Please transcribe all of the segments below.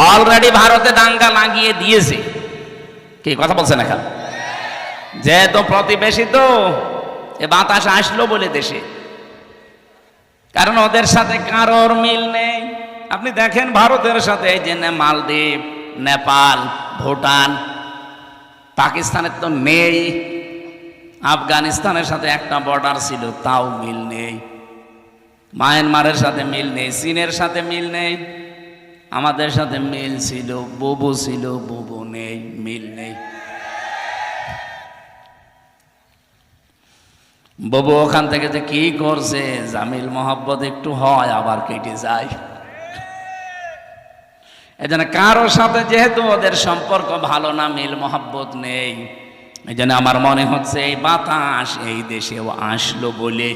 Already ভারতে দাঙ্গা লাগিয়ে দিয়েছে। কি, কথা বলছেন এখন? যেহেতু প্রতিবেশী তো, এ বাতাস আসলো বলে দেশে। কারণ ওদের সাথে কারোর মিল নেই। আপনি দেখেন ভারতের সাথে এই যে নে- মালদ্বীপ, নেপাল, ভুটান, পাকিস্তানের তো নেই। আফগানিস্তানের সাথে একটা বর্ডার ছিল, তাও মিল নেই। মায়ানমারের সাথে মিল নেই, চীনের সাথে মিল নেই। আমাদের সাথে মিল ছিল, বুবু ছিল, বুবু নেই, মিল নেই। বুবু ওখান থেকে যে কি করছে, জামিল মোহাব্বত একটু হয়, আবার কেটে যায়। এজন্য কারোর সাথে যেহেতু ওদের সম্পর্ক ভালো না, মিল মহাব্বত নেই। এই জন্য আমার মনে হচ্ছে এই বাতাস এই দেশেও আসলো বলে।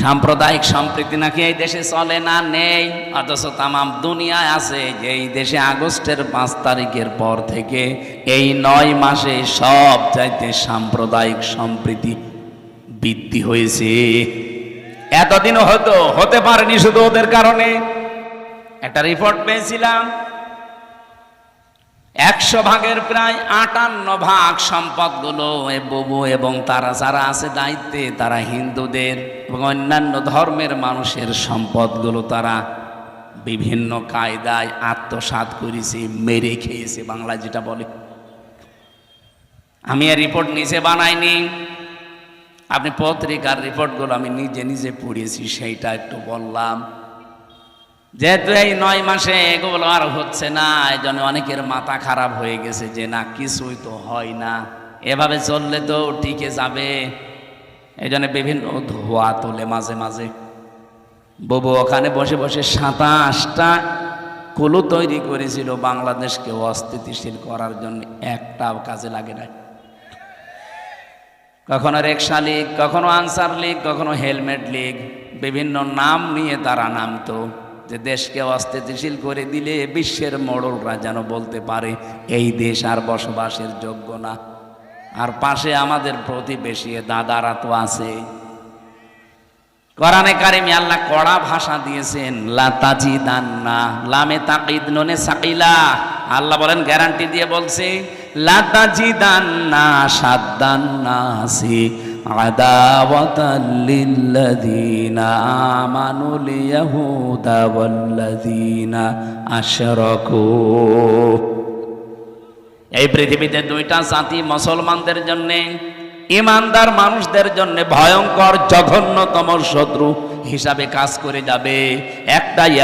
সাম্প্রদায়িক সম্প্রীতি নাকি এই দেশে চলে না? নেই। অথচ তামাম দুনিয়ায় আছে যে এই দেশে আগস্টের পাঁচ তারিখের পর থেকে এই নয় মাসে সব চাইতে সাম্প্রদায়িক সম্প্রীতি বৃদ্ধি হয়েছে। এতদিনও হতো হতে পারেনি শুধু ওদের কারণে। একটা রিপোর্ট পেয়েছিলাম। একশো ভাগের প্রায় আটান্ন ভাগ সম্পদগুলো এ বুবু এবং তারা যারা আছে দায়িত্বে, তারা হিন্দুদের এবং অন্যান্য ধর্মের মানুষের সম্পদগুলো তারা বিভিন্ন কায়দায় আত্মসাৎ করেছে, মেরে খেয়েছে বাংলা যেটা বলে। আমি এর রিপোর্ট নিজে বানাইনি। আপনি পত্রিকার রিপোর্টগুলো আমি নিজে নিজে পড়িয়েছি সেইটা একটু বললাম। যেহেতু এই নয় মাসে এগুলো আর হচ্ছে না এই জন্য অনেকের মাথা খারাপ হয়ে গেছে যে না, কিছুই তো হয় না। এভাবে চললে তো টিকে যাবে। এই জন্য বিভিন্ন ধোয়া তোলে মাঝে মাঝে। ববু ওখানে বসে বসে সাতাশটা কুলু তৈরি করেছিল বাংলাদেশকে অস্থিতিশীল করার জন্য। একটাও কাজে লাগে না কখনো রেকশা লীগ, কখনো আনসার লীগ, কখনো হেলমেট লীগ, বিভিন্ন নাম নিয়ে তারা নামতো। যে দেশকে অস্থিতিশীল করে দিলে বিশ্বের মোড়লরা যেন বলতে পারে, এই দেশ আর বসবাসের যোগ্য না। আর পাশে আমাদের প্রতিবেশী দাদারা তো আছে। কোরআনে কারিমে আল্লাহ কড়া ভাষা দিয়েছেন লাতাজি দান্না লামে তাকিদ ননে সাকিলা। আল্লাহ বলেন, গ্যারান্টি দিয়ে বলছে লাতাজি দান্না সাদ্দান্না সি ওয়াল্লাযীনা আশরাকু। এই পৃথিবীতে দুইটা জাতি মুসলমানদের জন্য, ইমানদার মানুষদের জন্য ভয়ঙ্কর জঘন্যতম শত্রু হিসাবে কাজ করে যাবে। একটা